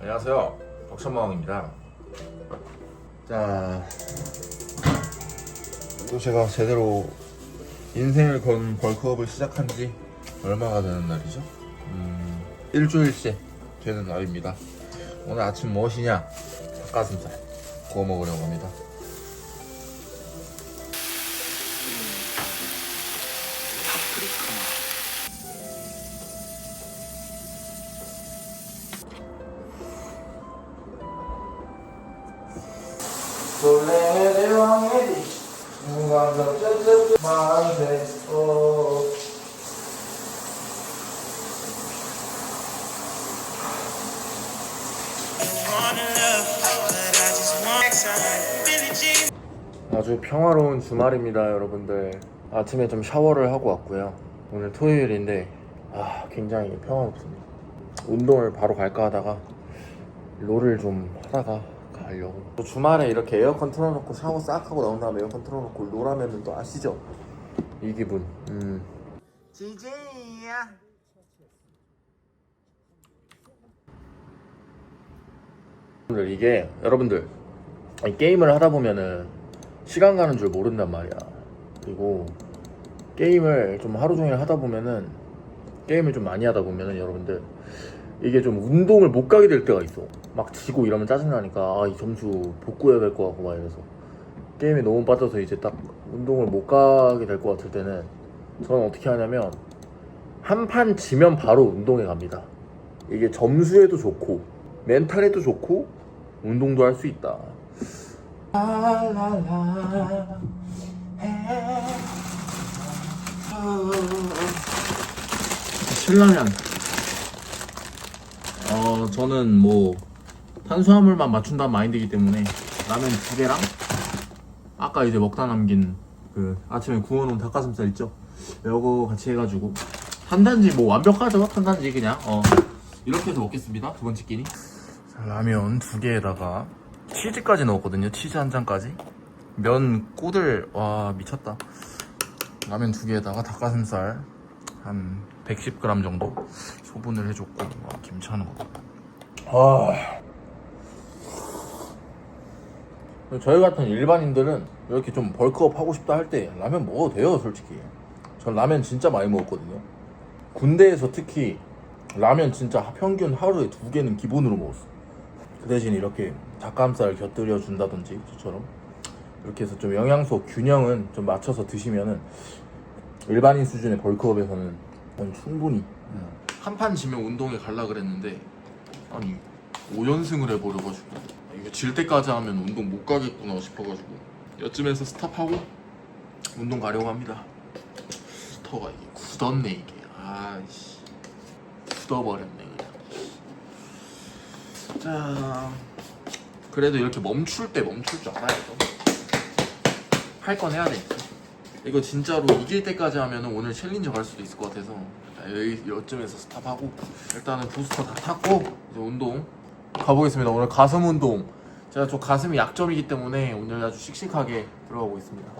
안녕하세요. 덕천마왕입니다. 자, 또 제가 제대로 인생을 건 벌크업을 시작한 지 얼마가 되는 날이죠? 음, 일주일째 되는 날입니다. 오늘 아침 무엇이냐? 닭가슴살 구워 먹으려고 합니다. 솔레 아주 평화로운 주말입니다 여러분들. 아침에 좀 샤워를 하고 왔고요. 오늘 토요일인데 아 굉장히 평화롭습니다. 운동을 바로 갈까 하다가 롤을 좀 하다가 가려고 또 주말에 이렇게 에어컨 틀어놓고 샤워 싹 하고 나온 다음에 에어컨 틀어놓고 롤하면은 또 아시죠? 이 기분 음. 지제이야 여러분들 이게 여러분들 이 게임을 하다 보면은 시간 가는 줄 모른단 말이야 그리고 게임을 좀 하루 종일 하다 보면은 게임을 좀 많이 하다 보면은 여러분들 이게 좀 운동을 못 가게 될 때가 있어. 막 지고 이러면 짜증나니까 아, 이 점수 복구해야 될 것 같고 막 이래서 게임에 너무 빠져서 이제 딱 운동을 못 가게 될 것 같을 때는 저는 어떻게 하냐면 한 판 지면 바로 운동에 갑니다. 이게 점수에도 좋고 멘탈에도 좋고 운동도 할 수 있다. 신라면 어 저는 뭐 탄수화물만 맞춘다는 마인드이기 때문에 라면 두 개랑 아까 이제 먹다 남긴 그 아침에 구워놓은 닭가슴살 있죠? 이거 같이 해가지고 한 단지 뭐 완벽하죠? 한 단지 그냥. 어. 이렇게 해서 먹겠습니다. 두 번째 끼니. 라면 두 개에다가 치즈까지 넣었거든요. 치즈 한 잔까지. 면 꼬들 와 미쳤다. 라면 두 개에다가 닭가슴살 한 110g 정도 소분을 해줬고 와, 김치 하는 거. 아. 저희 같은 일반인들은 이렇게 좀 벌크업 하고 싶다 할 때 라면 먹어도 돼요, 솔직히. 전 라면 진짜 많이 먹었거든요. 군대에서 특히 라면 진짜 평균 하루에 두 개는 기본으로 먹었어. 그 대신 이렇게 닭가슴살 곁들여 준다든지 저처럼 이렇게 해서 좀 영양소 균형은 좀 맞춰서 드시면은 일반인 수준의 벌크업에서는 전 충분히 한 판 지면 운동에 갈라 그랬는데 아니 5연승을 해버려가지고. 이게 질 때까지 하면 운동 못 가겠구나 싶어가지고. 여쯤에서 스탑하고 운동 가려고 합니다. 스터가 이게 굳었네 이게. 아이씨. 굳어버렸네 그냥. 자 그래도 이렇게 멈출 때 멈출 줄 알아야죠 할 건 해야 되니까 이거 진짜로 이길 때까지 하면 오늘 챌린저 갈 수도 있을 것 같아서 여기 여쯤에서 스탑하고 일단은 부스터 다 탔고 이제 운동 가보겠습니다. 오늘 가슴 운동. 제가 좀 가슴이 약점이기 때문에 오늘 아주 씩씩하게 들어가고 있습니다.